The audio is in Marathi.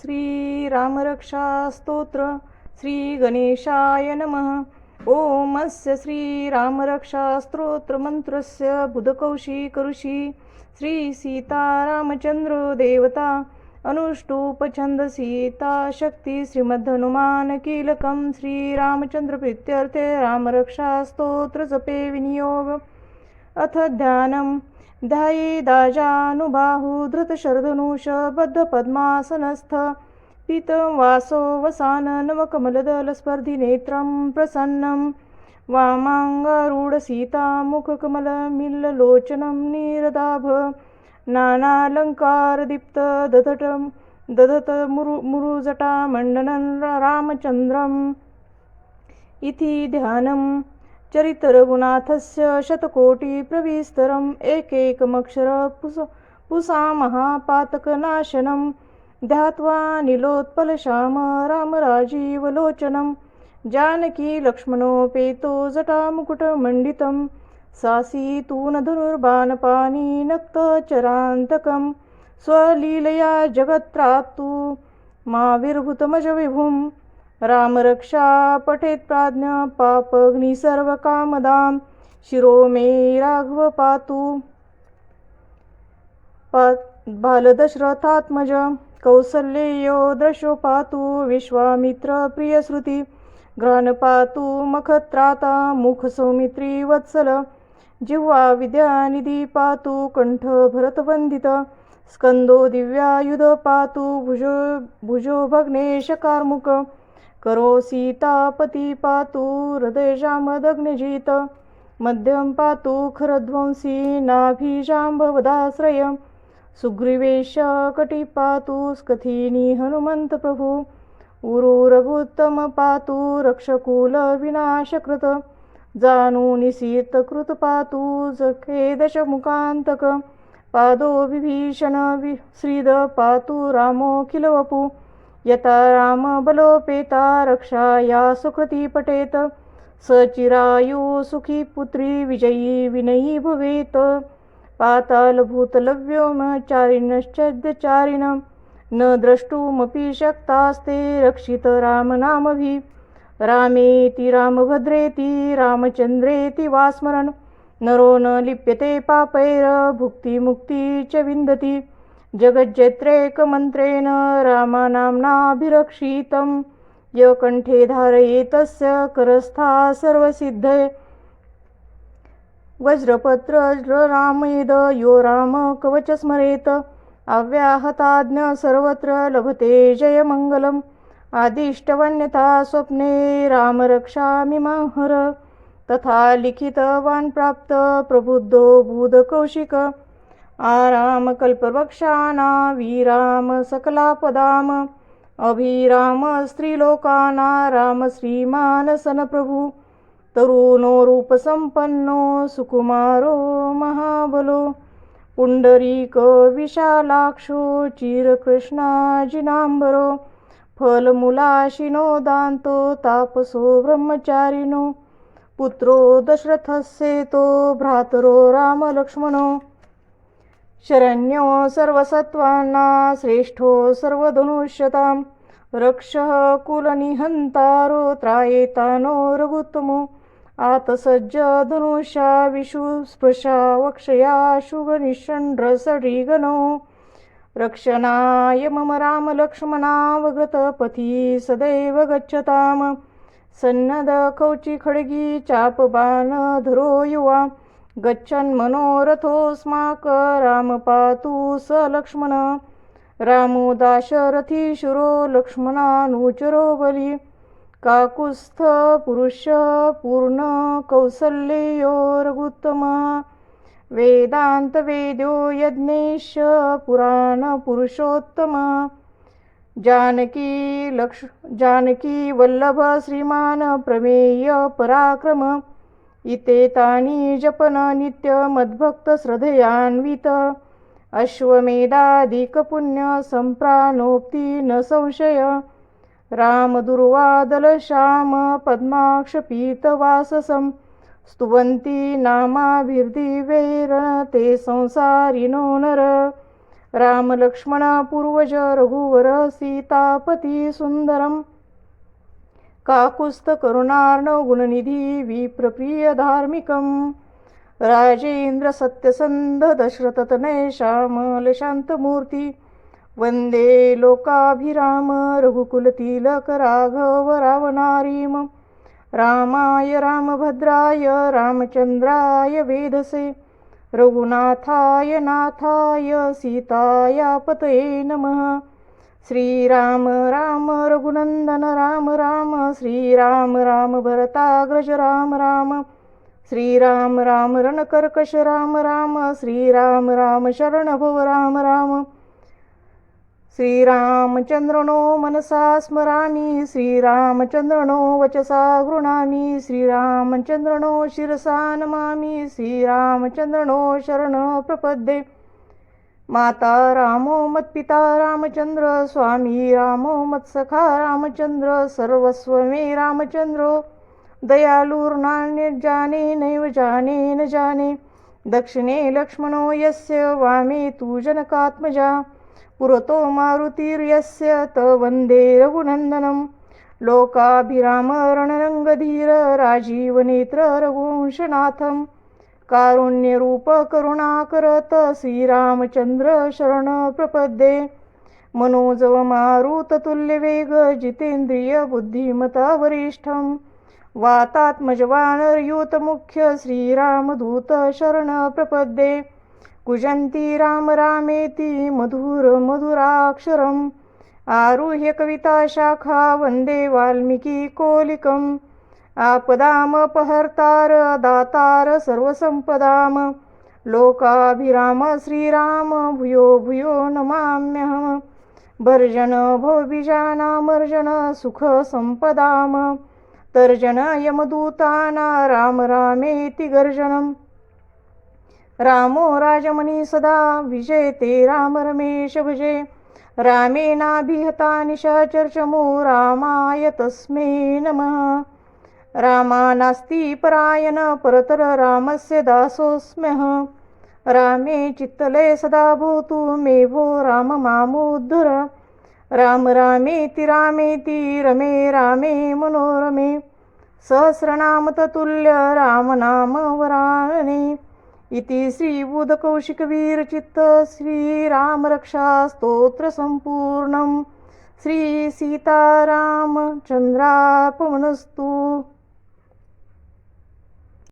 श्री रामरक्षा स्तोत्र श्री गणेशाय नमः। ओमस्य श्री श्रीरामरक्षास्तोत्रमन्त्रस्य स्तोत्र मंत्रस्य बुधकौशिकऋषी श्री सीतारामचंद्रो देवता अनुष्टुपछंद सीता शक्ती श्रीमद्धनुमान कीलकं प्रीत्यर्थे स्तोत्र जपे विनियोग। अथ ध्यानं दाजानुबाहु धृतशरधनुष बद्धपद्मासनस्थ पीतं वासो वसान नवकमलदलस्पर्धिनेत्रं प्रसन्नं वामाङ्गारूढसीतामुखकमलमिल्लोचनं नीरदाभ नानालङ्कारदीप्त दधटं दधत मुरु मुरुजटामण्डनं रामचन्द्रम्। इति ध्यानम्। चरितरघुनाथस्य शतकोटिप्रविस्तरम् एकैकमक्षर पुस महापातकनाशनं ध्यात्वा नीलोत्पलश्याम रामराजीवलोचनं जानकी लक्ष्मणोपेतो जटामुकुटमण्डितं सासीतूनधनुर्बाणपानि नक्तचरान्तकं स्वलीलया मा माविर्भूतमजविभुं रामरक्षा पठेत प्राज्ञ पापग्नि सर्वकामदां शिरो मे राघव पातु. पा बालदशरथात्मज. कौसल्येयो दृशो पातु. विश्वामित्रप्रियश्रुति घ्राण पातु मखत्राता. मुखसौमित्री वत्सल. जिह्वा विद्यानिधी पातु. कंठ भरतवंदित स्कंदो दिव्यायुध पातु. भुजो भुजो भग्नेशकार्मुक करो सीतापती पातु हृदयजामदग्निजित मध्यम पातु खरध्वंसी नाभिजाम्बवदाश्रय सुग्रीवेश कटी पातु स्कथिनी हनुमंत प्रभु उरु रघुत्तम पातु रक्षकुल विनाशकृत जाणूनि पातु जखे दशमुखान्तक पादो विभीषण वि श्रीद पातु रामोखिलवपु यथा रामबलोपेता रक्षाया सुकृती पठेत सचिरायु सुखी पुत्री विजयी विनयी भवेत्। पातालभूतलव्योमचारिणश्चद्यचारिणं न द्रष्टुमपि शक्तास्ते रक्षित रामनामभि रामेति रामभद्रेति रामचन्द्रेति वा स्मरन् नरो न लिप्यते पापैर्भुक्तिमुक्ति च विन्दति। जगज्जेत्रेकमन्त्रेण रामानाम्नाभिरक्षितं य कण्ठे धारयेतस्य करस्था सर्वसिद्धये वज्रपत्ररामयेद यो राम कवच स्मरेत। अव्याहताज्ञ सर्वत्र लभते जयमङ्गलम्। आदिष्टवन्यथा स्वप्ने रामरक्षामिमहर तथा लिखितवान् प्राप्त प्रबुद्धो बुधकौशिक आरामकल्पवृक्षाणा विराम सकलापदाम। अभिराम स्त्रीलोकाना राम श्रीमानसनप्रभु तरुणो रूपसम्पन्नो सुकुमारो महाबलो। पुंडरीक विशालाक्षो चिरकृष्णाजिनाम्बरो फलमूलाशिनो दान्तो तापसो ब्रह्मचारिणो। पुत्रो दशरथस्येतो भ्रातरो रामलक्ष्मणो। शरण्यो सर्वसत्त्वाना श्रेष्ठो सर्वधनुष्यतां. रक्षः कुलनिहन्तारो त्रायेतानो रघुत्तमो. आतसज्ज धनुषा विषुस्पृशा वक्षया शुभनिषण्ड्रसडीगणो. रक्षणाय मम रामलक्ष्मणावगतपथि सदैव गच्छताम्. सन्नद कौचि खड्गी चापबाणधरो युवा. गच्छन् मनोरथोऽस्माक राम पातु स लक्ष्मण। रामो दाशरथी शुरो लक्ष्मणानुचरो बली काकुस्थ पुरुष पूर्ण कौसल्ययो रघुत्तम वेदान्तवेद्यो यज्ञेश पुराणपुरुषोत्तम जानकी लक्ष जानकी वल्लभ श्रीमान प्रमेय पराक्रम। इतेतानि जपन नित्य मद्भक्त श्रद्धयान्वित। अश्वमेधादिकपुण्य सम्प्राणोक्ति न संशय। रामदुर्वादलश्याम पद्माक्षपीतवाससं स्तुवन्ति नामाभिर्दिवैरणते संसारिणो नर राम लक्ष्मण पूर्वज रघुवर सीतापती सुंदरम काकुस्त करुणार्णव गुणनिधी विप्रप्रिय धार्मिकम? राजेंद्र सत्यसंध दशरथतनय श्यामल शांतमूर्ती। वंदे लोकाभिराम रघुकुलतिलक राघव रावणारीम। रामाय रामभद्राय रामचंद्राय वेधसे। रघुनाथाय नाथाय सीताया पतये नमः। श्रीराम राम रघुनंदन राम राम श्रीराम राम भरताग्रज राम राम श्रीराम राम रणकर्कश राम राम श्रीराम राम शरणभुव राम राम श्रीरामचंद्रनो मनसा स्मरामि श्रीरामचन्द्रनो वचसा गृणामि श्रीरामचन्द्रनो शिरसा नमामि श्रीरामचन्द्रनो शरण प्रपद्ये माता रामो मत्पिता रामचंद्र स्वामी रामो मत्सखा रामचंद्र सर्वस्व मे रामचंद्रो दयालुर्नान्य जाने नैव जाने न जाने। दक्षिणे लक्ष्मणो यस्य वामे तु जनकात्मजा। पुरतो मारुतिर्यस्य त वन्दे रघुनन्दनं। लोकाभिरामरणरङ्गधीर राजीवनेत्र रघुवंशनाथं कारुण्यरूप करुणाकरत श्रीरामचन्द्र शरण प्रपद्ये. मनोजव मारुततुल्यवेग जितेंद्रिय बुद्धिमता वरिष्ठं. वातात्मजवानरयूतमुख्य श्रीरामदूत शरण प्रपद्ये. कुजन्ती राम रामेति मधुर आरुह्य कविताशाखा वन्दे वाल्मीकिकोलिकम् आपदाम आपदामपहर्तार दातार सर्वसंपदाम। लोकाभिराम श्रीराम भूयो भूयो नमाम्यहम। भर्जन भोबिजानामर्जन सुखसम्पदाम तर्जन यमदूताना राम रामेति गर्जनम्। रामो राजमणि सदा विजेते राम रमेश भजे। रामेणाभिहता निशाचर्चमो रामाय तस्मै नमः। रामा नास्ति परायण परतर रामस्य दासोऽस्म्यहं रामे चित्तले सदा भवतु मे भो राम मामुद्धर। राम रामेति रामेति रमे रामे मनोरमे। सहस्रनाम ततुल्य रामनाम वराणे इति श्रीबुधकौशिकवीरचित्त श्रीरामरक्षास्तोत्रसम्पूर्णं श्रीसीतारामचन्द्रापमनस्तु